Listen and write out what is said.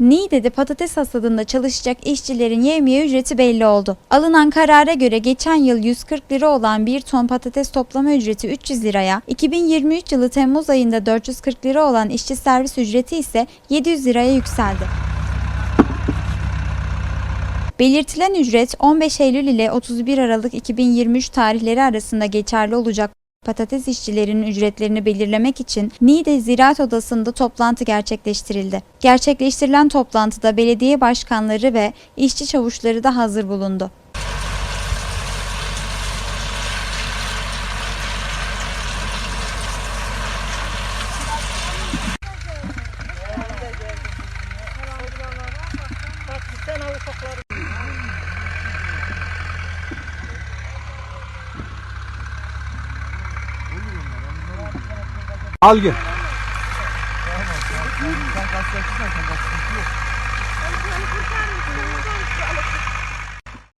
Niğde'de patates hasadında çalışacak işçilerin yevmiye ücreti belli oldu. Alınan karara göre geçen yıl 140 lira olan bir ton patates toplama ücreti 300 liraya, 2023 yılı Temmuz ayında 440 lira olan işçi servis ücreti ise 700 liraya yükseldi. Belirtilen ücret 15 Eylül ile 31 Aralık 2023 tarihleri arasında geçerli olacak. Patates işçilerinin ücretlerini belirlemek için Niğde Ziraat Odası'nda toplantı gerçekleştirildi. Gerçekleştirilen toplantıda belediye başkanları ve işçi çavuşları da hazır bulundu. Al gel. Sen kaçacaksın sen kaçacaksın.